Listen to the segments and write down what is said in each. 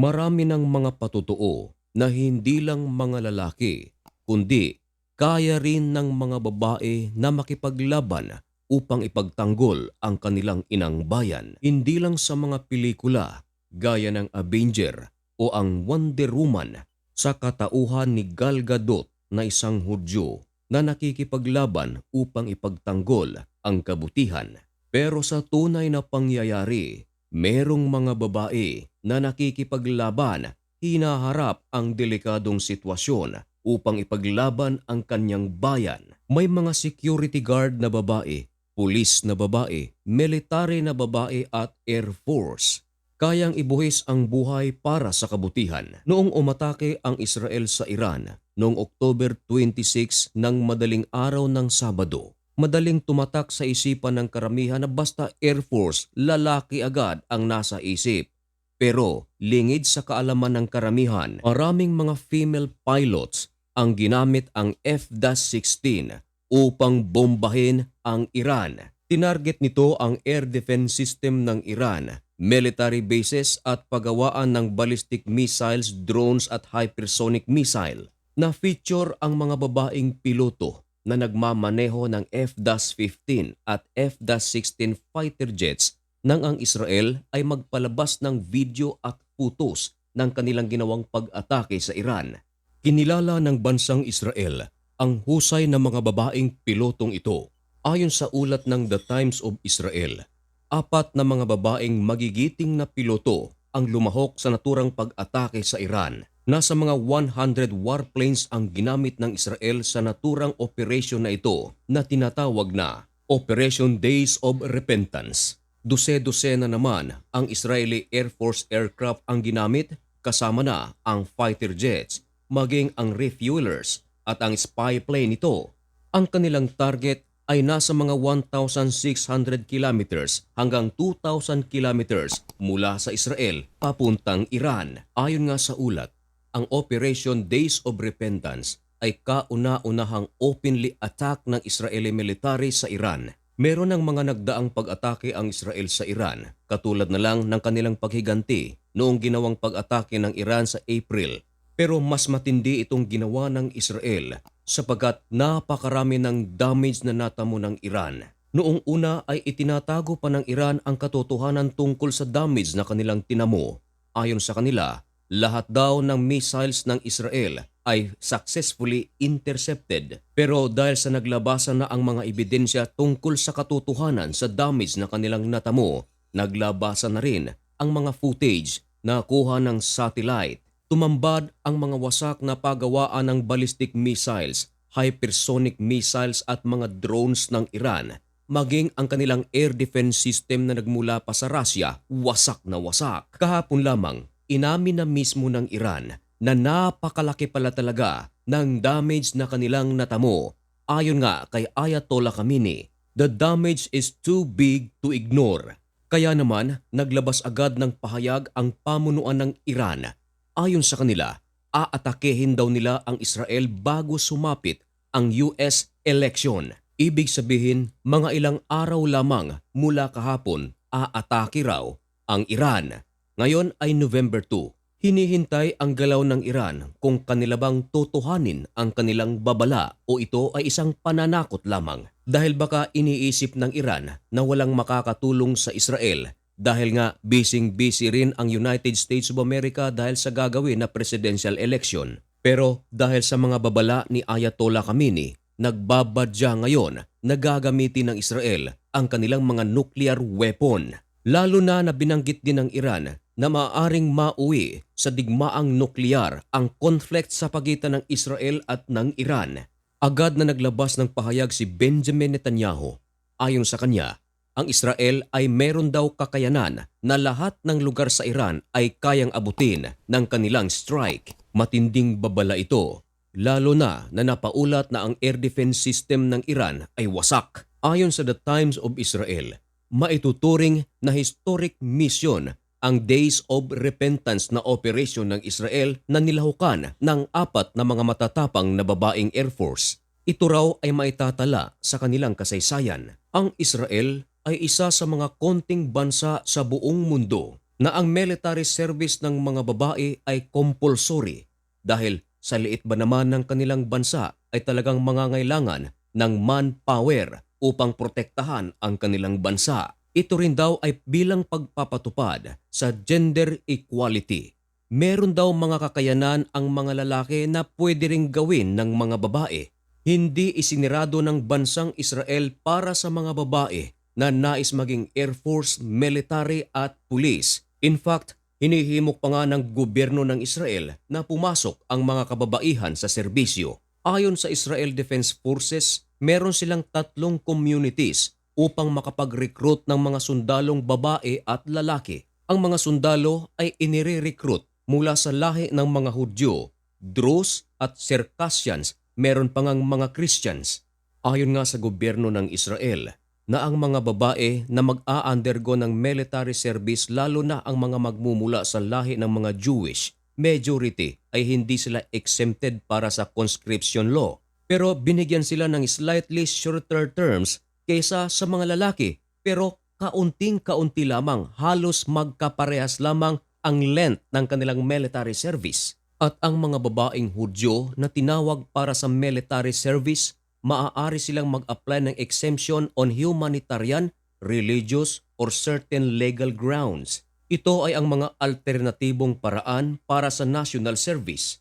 Marami ng mga patutuo na hindi lang mga lalaki, kundi kaya rin ng mga babae na makipaglaban upang ipagtanggol ang kanilang inang bayan. Hindi lang sa mga pelikula gaya ng Avenger o ang Wonder Woman sa katauhan ni Gal Gadot na isang Hudyo na nakikipaglaban upang ipagtanggol ang kabutihan. Pero sa tunay na pangyayari, merong mga babae na nakikipaglaban, hinaharap ang delikadong sitwasyon upang ipaglaban ang kanyang bayan. May mga security guard na babae, pulis na babae, military na babae at air force. Kayang ibuhis ang buhay para sa kabutihan. Noong umatake ang Israel sa Iran noong October 26 ng madaling araw ng Sabado, madaling tumatak sa isipan ng karamihan na basta Air Force, lalaki agad ang nasa isip. Pero lingid sa kaalaman ng karamihan, maraming mga female pilots ang ginamit ang F-16 upang bombahin ang Iran. Tinarget nito ang air defense system ng Iran, military bases at pagawaan ng ballistic missiles, drones at hypersonic missile. Na-feature ang mga babaeng piloto na nagmamaneho ng F-15 at F-16 fighter jets nang ang Israel ay magpalabas ng video at putos ng kanilang ginawang pag-atake sa Iran. Kinilala ng bansang Israel ang husay ng mga babaeng pilotong ito. Ayon sa ulat ng The Times of Israel, apat na mga babaeng magigiting na piloto ang lumahok sa naturang pag-atake sa Iran. Nasa mga 100 warplanes ang ginamit ng Israel sa naturang operasyon na ito na tinatawag na Operation Days of Repentance. Duse-duse na naman ang Israeli Air Force aircraft ang ginamit kasama na ang fighter jets, maging ang refuelers at ang spy plane nito. Ang kanilang target ay nasa mga 1,600 kilometers hanggang 2,000 kilometers mula sa Israel papuntang Iran. Ayon nga sa ulat, ang Operation Days of Repentance ay kauna-unahang openly attack ng Israeli military sa Iran. Meron ng mga nagdaang pag-atake ang Israel sa Iran, katulad na lang ng kanilang paghiganti noong ginawang pag-atake ng Iran sa April. Pero mas matindi itong ginawa ng Israel sapagkat napakarami ng damage na natamo ng Iran. Noong una ay itinatago pa ng Iran ang katotohanan tungkol sa damage na kanilang tinamo. Ayon sa kanila, lahat daw ng missiles ng Israel ay successfully intercepted. Pero dahil sa naglabasan na ang mga ebidensya tungkol sa katotohanan sa damage na kanilang natamo, naglabasan na rin ang mga footage na kuha ng satellite. Tumambad ang mga wasak na pagawaan ng ballistic missiles, hypersonic missiles at mga drones ng Iran maging ang kanilang air defense system na nagmula pa sa Russia, wasak na wasak. Kahapon lamang, inamin na mismo ng Iran na napakalaki pala talaga ng damage na kanilang natamo. Ayon nga kay Ayatollah Khamenei, the damage is too big to ignore. Kaya naman, naglabas agad ng pahayag ang pamunuan ng Iran. Ayon sa kanila, aatakehin daw nila ang Israel bago sumapit ang US election. Ibig sabihin, mga ilang araw lamang mula kahapon, aatake raw ang Iran. Ngayon ay November 2. Hinihintay ang galaw ng Iran kung kanila bang totohanin ang kanilang babala o ito ay isang pananakot lamang dahil baka iniisip ng Iran na walang makakatulong sa Israel dahil nga busy-busy rin ang United States of America dahil sa gagawin na presidential election. Pero dahil sa mga babala ni Ayatollah Khamenei, nagbabadya ngayon na gagamitin ng Israel ang kanilang mga nuclear weapon. Lalo na na binanggit din ng Iran na maaaring mauwi sa digmaang nuklear ang conflict sa pagitan ng Israel at ng Iran. Agad na naglabas ng pahayag si Benjamin Netanyahu. Ayon sa kanya, ang Israel ay meron daw kakayanan na lahat ng lugar sa Iran ay kayang abutin ng kanilang strike. Matinding babala ito, lalo na na napaulat na ang air defense system ng Iran ay wasak. Ayon sa The Times of Israel, maituturing na historic mission ang Days of Repentance na operasyon ng Israel na nilahukan ng apat na mga matatapang na babaeng Air Force. Ito raw ay maitatala sa kanilang kasaysayan. Ang Israel ay isa sa mga konting bansa sa buong mundo na ang military service ng mga babae ay compulsory dahil sa liit ba naman ng kanilang bansa ay talagang mangangailangan ng manpower upang protektahan ang kanilang bansa. Ito rin daw ay bilang pagpapatupad sa gender equality. Meron daw mga kakayanan ang mga lalaki na pwede ring gawin ng mga babae. Hindi isinirado ng bansang Israel para sa mga babae na nais maging Air Force, military at police. In fact, hinihimok pa nga ng gobyerno ng Israel na pumasok ang mga kababaihan sa serbisyo. Ayon sa Israel Defense Forces, meron silang tatlong communities upang makapag-recruit ng mga sundalong babae at lalaki. Ang mga sundalo ay inire-recruit mula sa lahi ng mga Hudyo, Druze at Circassians, meron pa ngang mga Christians. Ayon nga sa gobyerno ng Israel, na ang mga babae na mag-a-undergo ng military service lalo na ang mga magmumula sa lahi ng mga Jewish, majority ay hindi sila exempted para sa conscription law. Pero binigyan sila ng slightly shorter terms kaysa sa mga lalaki. Pero kaunting-kaunti lamang, halos magkaparehas lamang ang length ng kanilang military service. At ang mga babaeng Hudyo na tinawag para sa military service maaari silang mag-apply ng exemption on humanitarian, religious, or certain legal grounds. Ito ay ang mga alternatibong paraan para sa national service.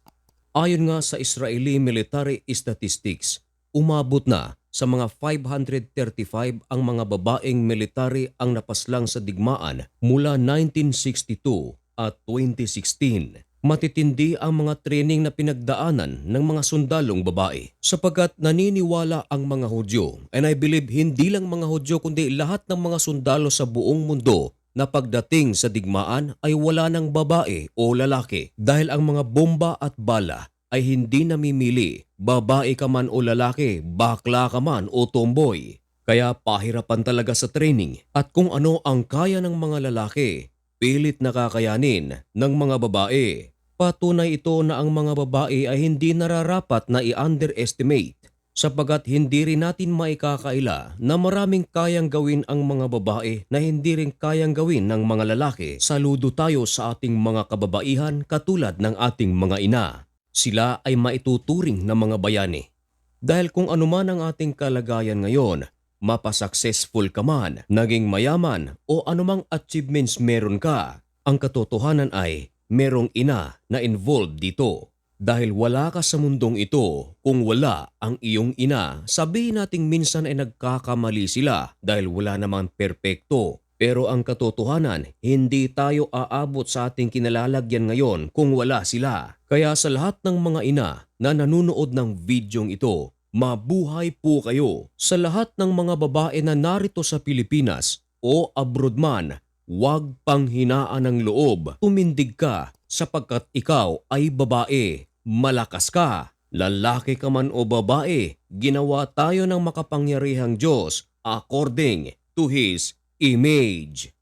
Ayon nga sa Israeli Military Statistics, umabot na sa mga 535 ang mga babaeng military ang napaslang sa digmaan mula 1962 at 2016 matitindi ang mga training na pinagdaanan ng mga sundalong babae. Sapagkat naniniwala ang mga Hudyo, and I believe hindi lang mga Hudyo kundi lahat ng mga sundalo sa buong mundo na pagdating sa digmaan ay wala ng babae o lalaki dahil ang mga bomba at bala ay hindi namimili, babae ka man o lalaki, bakla ka man o tomboy. Kaya pahirapan talaga sa training at kung ano ang kaya ng mga lalaki, pilit na kakayanin ng mga babae. Patunay ito na ang mga babae ay hindi nararapat na i-underestimate sapagat hindi rin natin maikakaila na maraming kayang gawin ang mga babae na hindi rin kayang gawin ng mga lalaki. Saludo tayo sa ating mga kababaihan katulad ng ating mga ina. Sila ay maituturing na mga bayani. Dahil kung anuman ang ating kalagayan ngayon, mapasuccessful ka man, naging mayaman o anumang achievements meron ka, ang katotohanan ay merong ina na involved dito. Dahil wala ka sa mundong ito kung wala ang iyong ina. Sabihin nating minsan ay nagkakamali sila dahil wala namang perpekto. Pero ang katotohanan, hindi tayo aabot sa ating kinalalagyan ngayon kung wala sila. Kaya sa lahat ng mga ina na nanonood ng videong ito, mabuhay po kayo. Sa lahat ng mga babae na narito sa Pilipinas o abroad man, huwag panghinaan ng loob. Tumindig ka sapagkat ikaw ay babae. Malakas ka. Lalaki ka man o babae, ginawa tayo ng makapangyarihang Diyos according to His image.